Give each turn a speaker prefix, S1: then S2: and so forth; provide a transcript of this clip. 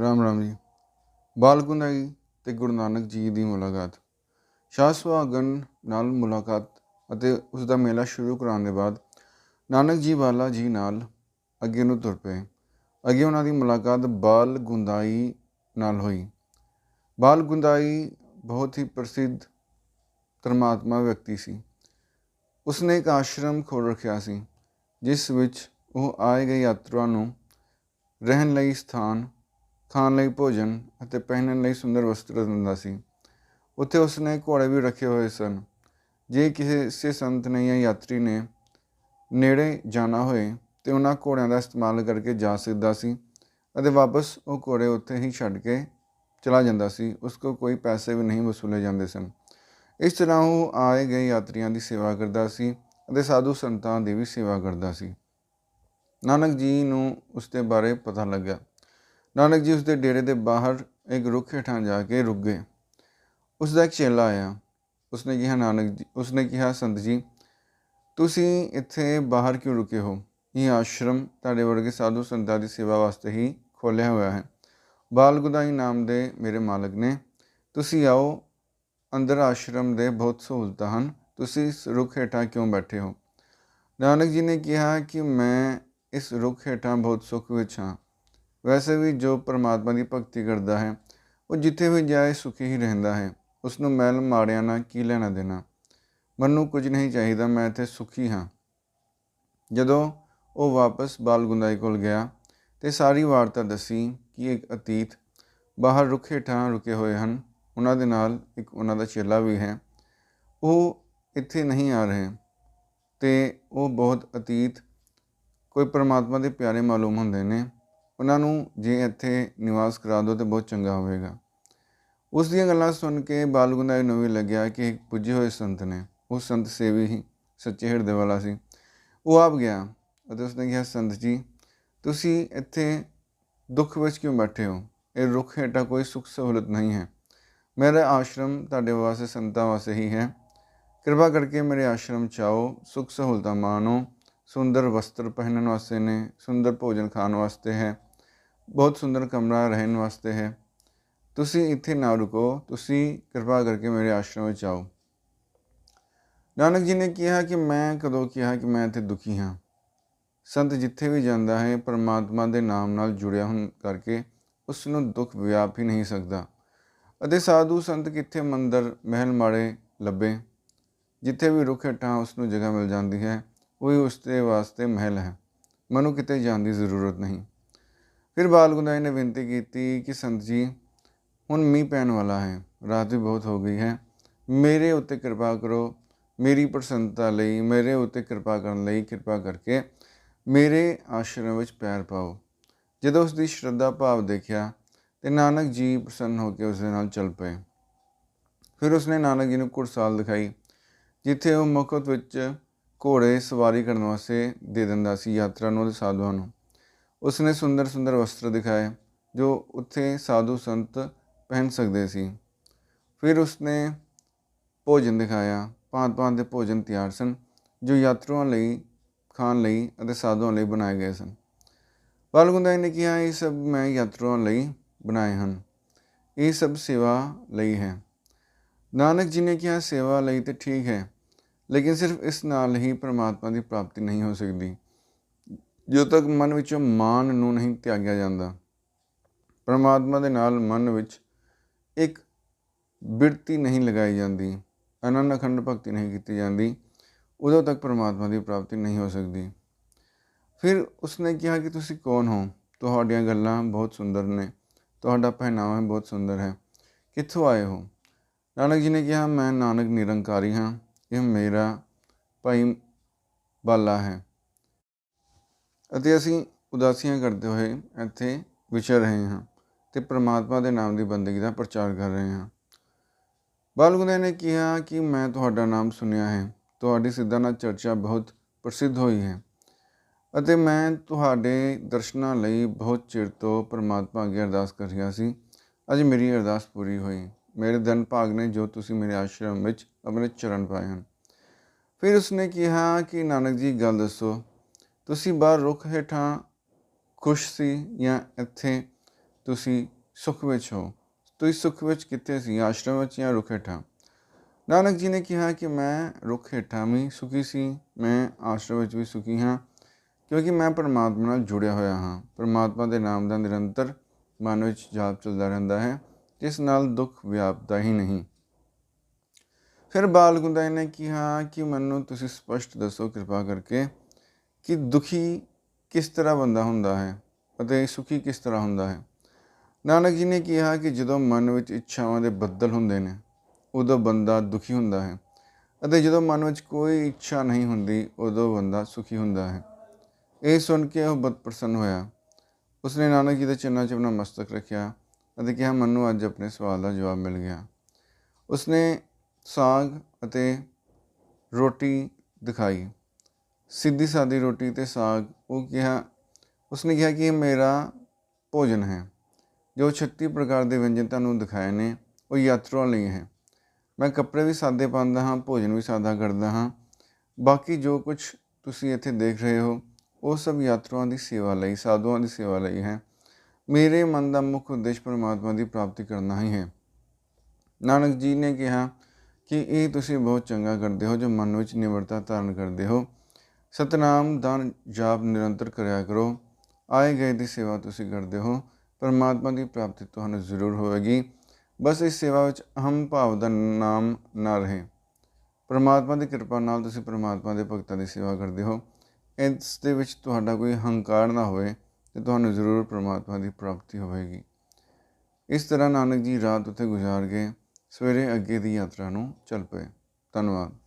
S1: ਰਾਮ ਰਾਮ ਜੀ। ਬਾਲ ਗੁਨਾਈ ਤੇ ਗੁਰੂ ਨਾਨਕ ਜੀ ਦੀ ਮੁਲਾਕਾਤ। ਸ਼ਾਹ ਸੁਹਾਗਨ ਨਾਲ ਮੁਲਾਕਾਤ ਅਤੇ ਉਸ ਦਾ ਮੇਲਾ ਸ਼ੁਰੂ ਕਰਾਉਣ ਦੇ ਬਾਅਦ ਨਾਨਕ ਜੀ ਵਾਲਾ ਜੀ ਨਾਲ ਅੱਗੇ ਨੂੰ ਤੁਰ ਪਏ। ਅੱਗੇ ਉਹਨਾਂ ਦੀ ਮੁਲਾਕਾਤ ਬਾਲ ਗੁੰਦਾਈ ਨਾਲ ਹੋਈ। ਬਾਲ ਗੁੰਦਾਈ ਬਹੁਤ ਹੀ ਪ੍ਰਸਿੱਧ ਧਰਮਾਤਮਾ ਵਿਅਕਤੀ ਸੀ। ਉਸਨੇ ਇੱਕ ਆਸ਼ਰਮ ਖੋਲ ਰੱਖਿਆ ਸੀ, ਜਿਸ ਵਿੱਚ ਉਹ ਆਏ ਗਏ ਯਾਤਰੂਆਂ ਨੂੰ ਰਹਿਣ ਲਈ ਸਥਾਨ ਖਾਣ ਲਈ ਭੋਜਨ ਅਤੇ ਪਹਿਨਣ ਲਈ ਸੁੰਦਰ ਵਸਤਰ ਦਿੰਦਾ ਸੀ। ਉੱਥੇ ਉਸਨੇ ਘੋੜੇ ਵੀ ਰੱਖੇ ਹੋਏ ਸਨ। ਜੇ ਕਿਸੇ ਸੰਤ ਨੇ ਜਾਂ ਯਾਤਰੀ ਨੇ ਨੇੜੇ ਜਾਣਾ ਹੋਏ, ਤੇ ਉਹਨਾਂ ਘੋੜਿਆਂ ਦਾ ਇਸਤੇਮਾਲ ਕਰਕੇ ਜਾ ਸਕਦਾ ਸੀ ਅਤੇ ਵਾਪਸ ਉਹ ਘੋੜੇ ਉੱਥੇ ਹੀ ਛੱਡ ਕੇ ਚਲਾ ਜਾਂਦਾ ਸੀ। ਉਸ ਕੋ ਕੋਈ ਪੈਸੇ ਵੀ ਨਹੀਂ ਵਸੂਲੇ ਜਾਂਦੇ ਸਨ। ਇਸ ਤਰ੍ਹਾਂ ਉਹ ਆਏ ਗਏ ਯਾਤਰੀਆਂ ਦੀ ਸੇਵਾ ਕਰਦਾ ਸੀ ਅਤੇ ਸਾਧੂ ਸੰਤਾਂ ਦੀ ਵੀ ਸੇਵਾ ਕਰਦਾ ਸੀ। ਨਾਨਕ ਜੀ ਨੂੰ ਉਸ ਦੇ ਬਾਰੇ ਪਤਾ ਲੱਗਾ ਨਾਨਕ ਜੀ ਉਸ ਦੇ ਡੇਰੇ ਦੇ ਬਾਹਰ ਇੱਕ ਰੁੱਖ ਹੇਠਾਂ ਜਾ ਕੇ ਰੁਕ ਗਏ। ਉਸ ਦਾ ਇੱਕ ਚੇਲਾ ਆਇਆ। ਉਸਨੇ ਕਿਹਾ, ਨਾਨਕ ਜੀ, ਉਸਨੇ ਕਿਹਾ, ਸੰਤ ਜੀ, ਤੁਸੀਂ ਇੱਥੇ ਬਾਹਰ ਕਿਉਂ ਰੁਕੇ ਹੋ? ਇਹ ਆਸ਼ਰਮ ਤੁਹਾਡੇ ਵਰਗੇ ਸਾਧੂ ਸੰਤਾਂ ਦੀ ਸੇਵਾ ਵਾਸਤੇ ਹੀ ਖੋਲ੍ਹਿਆ ਹੋਇਆ ਹੈ। ਬਾਲ ਗੁਦਾਈ ਨਾਮ ਦੇ ਮੇਰੇ ਮਾਲਕ ਨੇ, ਤੁਸੀਂ ਆਓ, ਅੰਦਰ ਆਸ਼ਰਮ ਦੇ ਬਹੁਤ ਸਹੂਲਤਾਂ ਹਨ। ਤੁਸੀਂ ਇਸ ਰੁੱਖ ਹੇਠਾਂ ਕਿਉਂ ਬੈਠੇ ਹੋ? ਨਾਨਕ ਜੀ ਨੇ ਕਿਹਾ ਕਿ ਮੈਂ ਇਸ ਰੁੱਖ ਹੇਠਾਂ ਬਹੁਤ ਸੁੱਖ ਵਿੱਚ ਹਾਂ। ਵੈਸੇ ਵੀ ਜੋ ਪਰਮਾਤਮਾ ਦੀ ਭਗਤੀ ਕਰਦਾ ਹੈ, ਉਹ ਜਿੱਥੇ ਵੀ ਜਾਏ ਸੁਖੀ ਹੀ ਰਹਿੰਦਾ ਹੈ। ਉਸ ਨੂੰ ਮੈਲ ਮਾੜਿਆਂ ਨਾਲ ਕੀ ਲੈਣਾ ਦੇਣਾ। ਮੈਨੂੰ ਕੁਝ ਨਹੀਂ ਚਾਹੀਦਾ, ਮੈਂ ਇੱਥੇ ਸੁਖੀ ਹਾਂ। ਜਦੋਂ ਉਹ ਵਾਪਸ ਬਾਲ ਗੁੰਦਾਈ ਕੋਲ ਗਿਆ ਤੇ ਸਾਰੀ ਵਾਰਤਾ ਦੱਸੀ ਕਿ ਇੱਕ ਅਤੀਤ ਬਾਹਰ ਰੁੱਖ ਹੇਠਾਂ ਰੁਕੇ ਹੋਏ ਹਨ। ਉਹਨਾਂ ਦੇ ਨਾਲ ਇੱਕ ਉਹਨਾਂ ਦਾ ਚੇਲਾ ਵੀ ਹੈ। ਉਹ ਇੱਥੇ ਨਹੀਂ ਆ ਰਹੇ ਤੇ ਉਹ ਬਹੁਤ ਅਤੀਤ, ਕੋਈ ਪਰਮਾਤਮਾ ਦੇ ਪਿਆਰੇ ਮਾਲੂਮ ਹੁੰਦੇ ਨੇ। ਉਹਨਾਂ ਨੂੰ ਜੇ ਇੱਥੇ ਨਿਵਾਸ ਕਰਾ ਦਿਓ ਤੇ ਬਹੁਤ ਚੰਗਾ ਹੋਵੇਗਾ। ਉਸ ਦੀਆਂ ਗੱਲਾਂ ਸੁਣ ਕੇ ਬਾਲਗੁੰਦਾਈ ਨੂੰ ਵੀ ਲੱਗਿਆ ਕਿ ਇੱਕ ਪੁੱਜੇ ਹੋਏ ਸੰਤ ਨੇ। ਉਹ ਸੰਤ ਸੇਵੀ ਹੀ, ਸੱਚੇ ਹਿਰਦੇ ਵਾਲਾ ਸੀ। ਉਹ ਆਪ ਗਿਆ ਅਤੇ ਉਸਨੇ ਕਿਹਾ, ਸੰਤ ਜੀ, ਤੁਸੀਂ ਇੱਥੇ ਦੁੱਖ ਵਿੱਚ ਕਿਉਂ ਬੈਠੇ ਹੋ? ਇਹ ਰੁੱਖ ਹੇਠਾਂ ਕੋਈ ਸੁੱਖ ਸਹੂਲਤ ਨਹੀਂ ਹੈ। ਮੇਰਾ ਆਸ਼ਰਮ ਤੁਹਾਡੇ ਵਾਸਤੇ, ਸੰਤਾਂ ਵਾਸਤੇ ਹੀ ਹੈ। ਕਿਰਪਾ ਕਰਕੇ ਮੇਰੇ ਆਸ਼ਰਮ ਚ ਆਓ। ਸੁੱਖ ਸਹੂਲਤਾਂ ਮਾਣੋ। ਸੁੰਦਰ ਵਸਤਰ ਪਹਿਨਣ ਵਾਸਤੇ ਨੇ। ਸੁੰਦਰ ਭੋਜਨ ਖਾਣ ਵਾਸਤੇ ਹੈ। ਬਹੁਤ ਸੁੰਦਰ ਕਮਰਾ ਰਹਿਣ ਵਾਸਤੇ ਹੈ। ਤੁਸੀਂ ਇੱਥੇ ਨਾ ਰੁਕੋ, ਤੁਸੀਂ ਕਿਰਪਾ ਕਰਕੇ ਮੇਰੇ ਆਸ਼ਰਮ ਵਿੱਚ ਆਓ। ਨਾਨਕ ਜੀ ਨੇ ਕਿਹਾ ਕਿ ਮੈਂ ਕਦੋਂ ਕਿਹਾ ਕਿ ਮੈਂ ਇੱਥੇ ਦੁਖੀ ਹਾਂ। ਸੰਤ ਜਿੱਥੇ ਵੀ ਜਾਂਦਾ ਹੈ, ਪਰਮਾਤਮਾ ਦੇ ਨਾਮ ਨਾਲ ਜੁੜਿਆ ਹੋਣ ਕਰਕੇ ਉਸ ਨੂੰ ਦੁੱਖ ਵਿਆਪ ਹੀ ਨਹੀਂ ਸਕਦਾ ਅਤੇ ਸਾਧੂ ਸੰਤ ਕਿੱਥੇ ਮੰਦਰ, ਮਹਿਲ ਮਾੜੇ ਲੱਭੇ। ਜਿੱਥੇ ਵੀ ਰੁੱਖ ਹੇਠਾਂ ਉਸ ਨੂੰ ਜਗ੍ਹਾ ਮਿਲ ਜਾਂਦੀ ਹੈ, ਉਹੀ ਉਸ ਦੇ ਵਾਸਤੇ ਮਹਿਲ ਹੈ। ਮਨੂੰ ਕਿਤੇ ਜਾਣ ਦੀ ਜ਼ਰੂਰਤ ਨਹੀਂ। ਫਿਰ ਬਾਲ ਗੁੰਦਾਈ ਨੇ ਬੇਨਤੀ ਕੀਤੀ ਕਿ ਸੰਤ ਜੀ ਹੁਣ ਮੀਂਹ ਪੈਣ ਵਾਲਾ ਹੈ ਰਾਤ ਵੀ ਬਹੁਤ ਹੋ ਗਈ ਹੈ ਮੇਰੇ ਉੱਤੇ ਕਿਰਪਾ ਕਰੋ ਮੇਰੀ ਪ੍ਰਸੰਨਤਾ ਲਈ ਮੇਰੇ ਉੱਤੇ ਕਿਰਪਾ ਕਰਨ ਲਈ ਕਿਰਪਾ ਕਰਕੇ ਮੇਰੇ ਆਸ਼ਰਮ ਵਿੱਚ ਪੈਰ ਪਾਓ ਜਦੋਂ ਉਸ ਦੀ ਸ਼ਰਧਾ ਭਾਵ ਦੇਖਿਆ ਤੇ ਨਾਨਕ ਜੀ ਪ੍ਰਸੰਨ ਹੋ ਕੇ ਉਸ ਦੇ ਨਾਲ ਚੱਲ ਪਏ ਫਿਰ ਉਸਨੇ ਨਾਨਕ ਜੀ ਨੂੰ ਕੁਰਸਾਲ ਦਿਖਾਈ ਜਿੱਥੇ ਉਹ ਮੁਕਤ ਵਿੱਚ ਘੋੜੇ ਸਵਾਰੀ ਕਰਨ ਵਾਸਤੇ ਦੇ ਦਿੰਦਾ ਸੀ ਯਾਤਰਾ ਨੂੰ ਅਤੇ ਸਾਧੂਆਂ ਨੂੰ ਉਸਨੇ ਸੁੰਦਰ ਸੁੰਦਰ ਵਸਤਰ ਦਿਖਾਏ, ਜੋ ਉੱਥੇ ਸਾਧੂ ਸੰਤ ਪਹਿਨ ਸਕਦੇ ਸੀ। ਫਿਰ ਉਸਨੇ ਭੋਜਨ ਦਿਖਾਇਆ ਭਾਂਤ-ਭਾਂਤ ਦੇ ਭੋਜਨ ਤਿਆਰ ਸਨ, ਜੋ ਯਾਤਰੂਆਂ ਲਈ, ਖਾਣ ਲਈ ਅਤੇ ਸਾਧੂਆਂ ਲਈ ਬਣਾਏ ਗਏ ਸਨ। ਬਾਲਗੁੰਦਾਈ ਨੇ ਕਿਹਾ, ਇਹ ਸਭ ਮੈਂ ਯਾਤਰੂਆਂ ਲਈ ਬਣਾਏ ਹਨ। ਇਹ ਸਭ ਸੇਵਾ ਲਈ ਹੈ। ਨਾਨਕ ਜੀ ਨੇ ਕਿਹਾ, ਸੇਵਾ ਲਈ ਤੇ ਠੀਕ ਹੈ, ਲੇਕਿਨ ਸਿਰਫ ਇਸ ਨਾਲ ਹੀ ਪਰਮਾਤਮਾ ਦੀ ਪ੍ਰਾਪਤੀ ਨਹੀਂ ਹੋ ਸਕਦੀ। ਜਦੋਂ ਤੱਕ ਮਨ ਵਿੱਚੋਂ ਮਾਨ ਨੂੰ ਨਹੀਂ ਤਿਆਗਿਆ ਜਾਂਦਾ, ਪਰਮਾਤਮਾ ਦੇ ਨਾਲ ਮਨ ਵਿੱਚ ਇੱਕ ਬਿਰਤੀ ਨਹੀਂ ਲਗਾਈ ਜਾਂਦੀ ਅਨੰਦ ਅਖੰਡ ਭਗਤੀ ਨਹੀਂ ਕੀਤੀ ਜਾਂਦੀ, ਉਦੋਂ ਤੱਕ ਪਰਮਾਤਮਾ ਦੀ ਪ੍ਰਾਪਤੀ ਨਹੀਂ ਹੋ ਸਕਦੀ। ਫਿਰ ਉਸਨੇ ਕਿਹਾ ਕਿ ਤੁਸੀਂ ਕੌਣ ਹੋ? ਤੁਹਾਡੀਆਂ ਗੱਲਾਂ ਬਹੁਤ ਸੁੰਦਰ ਨੇ, ਤੁਹਾਡਾ ਪਹਿਨਾਵਾ ਬਹੁਤ ਸੁੰਦਰ ਹੈ। ਕਿੱਥੋਂ ਆਏ ਹੋ? ਨਾਨਕ ਜੀ ਨੇ ਕਿਹਾ, ਮੈਂ ਨਾਨਕ ਨਿਰੰਕਾਰੀ ਹਾਂ, ਇਹ ਮੇਰਾ ਭਾਈ ਬਾਲਾ ਹੈ। ਅਤੇ ਅਸੀਂ ਉਦਾਸੀਆਂ ਕਰਦੇ ਹੋਏ ਇੱਥੇ ਵਿਚਰ ਰਹੇ ਹਾਂ ਤੇ ਪ੍ਰਮਾਤਮਾ ਦੇ ਨਾਮ ਦੀ ਬੰਦਗੀ ਦਾ ਪ੍ਰਚਾਰ ਕਰ ਰਹੇ ਹਾਂ। ਬਾਲਗੁੰਦੇ ਨੇ ਕਿਹਾ ਕਿ ਮੈਂ ਤੁਹਾਡਾ ਨਾਮ ਸੁਣਿਆ ਹੈ। ਤੁਹਾਡੀ ਸਿੱਧਾ ਨਾਲ ਚਰਚਾ ਬਹੁਤ ਪ੍ਰਸਿੱਧ ਹੋਈ ਹੈ ਅਤੇ ਮੈਂ ਤੁਹਾਡੇ ਦਰਸ਼ਨਾਂ ਲਈ ਬਹੁਤ ਚਿਰ ਤੋਂ ਪ੍ਰਮਾਤਮਾ ਅੱਗੇ ਅਰਦਾਸ ਕਰ ਰਿਹਾ ਸੀ। ਅੱਜ ਮੇਰੀ ਅਰਦਾਸ ਪੂਰੀ ਹੋਈ। ਮੇਰੇ ਧਨ ਭਾਗ ਨੇ ਜੋ ਤੁਸੀਂ ਮੇਰੇ ਆਸ਼ਰਮ ਵਿੱਚ ਆਪਣੇ ਚਰਨ ਪਾਏ ਹਨ। ਫਿਰ ਉਸਨੇ ਕਿਹਾ ਕਿ ਨਾਨਕ ਜੀ, ਗੱਲ ਦੱਸੋ ਤੁਸੀਂ ਬਾਹਰ ਰੁੱਖ ਹੇਠਾਂ ਖੁਸ਼ ਸੀ ਜਾਂ ਇੱਥੇ ਤੁਸੀਂ ਸੁਖ ਵਿੱਚ ਹੋ? ਤੁਸੀਂ ਸੁਖ ਵਿੱਚ ਕਿੱਥੇ ਸੀ? ਆਸ਼ਰਮ ਵਿੱਚ ਜਾਂ ਰੁੱਖ ਹੇਠਾਂ? ਨਾਨਕ ਜੀ ਨੇ ਕਿਹਾ ਕਿ ਮੈਂ ਰੁੱਖ ਹੇਠਾਂ ਵੀ ਸੁਖੀ ਸੀ, ਮੈਂ ਆਸ਼ਰਮ ਵਿੱਚ ਵੀ ਸੁਖੀ ਹਾਂ, ਕਿਉਂਕਿ ਮੈਂ ਪਰਮਾਤਮਾ ਨਾਲ ਜੁੜਿਆ ਹੋਇਆ ਹਾਂ। ਪਰਮਾਤਮਾ ਦੇ ਨਾਮ ਦਾ ਨਿਰੰਤਰ ਮਨ ਵਿੱਚ ਜਾਪ ਚੱਲਦਾ ਰਹਿੰਦਾ ਹੈ, ਜਿਸ ਨਾਲ ਦੁੱਖ ਵਿਆਪਦਾ ਹੀ ਨਹੀਂ। ਫਿਰ ਬਾਲ ਗੁੰਦਾਈ ਨੇ ਕਿਹਾ ਕਿ ਮੈਨੂੰ ਤੁਸੀਂ ਸਪਸ਼ਟ ਦੱਸੋ ਕਿਰਪਾ ਕਰਕੇ ਕਿ ਦੁਖੀ ਕਿਸ ਤਰ੍ਹਾਂ ਬੰਦਾ ਹੁੰਦਾ ਹੈ ਅਤੇ ਸੁਖੀ ਕਿਸ ਤਰ੍ਹਾਂ ਹੁੰਦਾ ਹੈ। ਨਾਨਕ ਜੀ ਨੇ ਕਿਹਾ ਕਿ ਜਦੋਂ ਮਨ ਵਿੱਚ ਇੱਛਾਵਾਂ ਦੇ ਬੱਦਲ ਹੁੰਦੇ ਨੇ, ਉਦੋਂ ਬੰਦਾ ਦੁਖੀ ਹੁੰਦਾ ਹੈ ਅਤੇ ਜਦੋਂ ਮਨ ਵਿੱਚ ਕੋਈ ਇੱਛਾ ਨਹੀਂ ਹੁੰਦੀ, ਉਦੋਂ ਬੰਦਾ ਸੁਖੀ ਹੁੰਦਾ ਹੈ। ਇਹ ਸੁਣ ਕੇ ਉਹ ਬਹੁਤ ਪ੍ਰਸੰਨ ਹੋਇਆ। ਉਸਨੇ ਨਾਨਕ ਜੀ ਦੇ ਚਰਨਾਂ 'ਚ ਆਪਣਾ ਮਸਤਕ ਰੱਖਿਆ ਅਤੇ ਕਿਹਾ, ਮੈਨੂੰ ਅੱਜ ਆਪਣੇ ਸਵਾਲ ਦਾ ਜਵਾਬ ਮਿਲ ਗਿਆ। ਉਸਨੇ ਸਾਗ ਅਤੇ ਰੋਟੀ ਦਿਖਾਈ। ਸਿੱਧੀ ਸਾਦੀ ਰੋਟੀ ਤੇ ਸਾਗ, ਉਹ ਕਿਹਾ, ਉਸਨੇ ਕਿਹਾ ਕਿ ਇਹ ਮੇਰਾ ਭੋਜਨ ਹੈ। ਜੋ 36 ਪ੍ਰਕਾਰ ਦੇ ਵਿਅੰਜਨ ਤੁਹਾਨੂੰ ਦਿਖਾਏ ਨੇ, ਉਹ ਯਾਤਰੂਆਂ ਲਈ ਹੈ। ਮੈਂ ਕੱਪੜੇ ਵੀ ਸਾਦੇ ਪਾਉਂਦਾ ਹਾਂ, ਭੋਜਨ ਵੀ ਸਾਦਾ ਕਰਦਾ ਹਾਂ। ਬਾਕੀ ਜੋ ਕੁਝ ਤੁਸੀਂ ਇੱਥੇ ਦੇਖ ਰਹੇ ਹੋ, ਉਹ ਸਭ ਯਾਤਰੂਆਂ ਦੀ ਸੇਵਾ ਲਈ, ਸਾਧੂਆਂ ਦੀ ਸੇਵਾ ਲਈ ਹੈ। ਮੇਰੇ ਮਨ ਦਾ ਮੁੱਖ ਉਦੇਸ਼ ਪਰਮਾਤਮਾ ਦੀ ਪ੍ਰਾਪਤੀ ਕਰਨਾ ਹੀ ਹੈ। ਨਾਨਕ ਜੀ ਨੇ ਕਿਹਾ ਕਿ ਇਹ ਤੁਸੀਂ ਬਹੁਤ ਚੰਗਾ ਕਰਦੇ ਹੋ, ਜੋ ਮਨ ਵਿੱਚ ਨਿਮਰਤਾ ਧਾਰਨ ਕਰਦੇ ਹੋ। ਸਤਨਾਮ ਦਾ ਜਾਪ ਨਿਰੰਤਰ ਕਰਿਆ ਕਰੋ। ਆਏ ਗਏ ਦੀ ਸੇਵਾ ਤੁਸੀਂ ਕਰਦੇ ਹੋ, ਪਰਮਾਤਮਾ ਦੀ ਪ੍ਰਾਪਤੀ ਤੁਹਾਨੂੰ ਜ਼ਰੂਰ ਹੋਵੇਗੀ। ਬਸ ਇਸ ਸੇਵਾ ਵਿੱਚ ਅਹਮ ਭਾਵ ਦਾ ਨਾਮ ਨਾ ਰਹੇ। ਪਰਮਾਤਮਾ ਦੀ ਕਿਰਪਾ ਨਾਲ ਤੁਸੀਂ ਪਰਮਾਤਮਾ ਦੇ ਭਗਤਾਂ ਦੀ ਸੇਵਾ ਕਰਦੇ ਹੋ। ਇਸ ਦੇ ਵਿੱਚ ਤੁਹਾਡਾ ਕੋਈ ਹੰਕਾਰ ਨਾ ਹੋਵੇ ਤੇ ਤੁਹਾਨੂੰ ਜ਼ਰੂਰ ਪਰਮਾਤਮਾ ਦੀ ਪ੍ਰਾਪਤੀ ਹੋਵੇਗੀ। ਇਸ ਤਰ੍ਹਾਂ ਨਾਨਕ ਜੀ ਰਾਤ ਉੱਥੇ ਗੁਜ਼ਾਰ ਗਏ, ਸਵੇਰੇ ਅੱਗੇ ਦੀ ਯਾਤਰਾ ਨੂੰ ਚੱਲ ਪਏ। ਧੰਨਵਾਦ।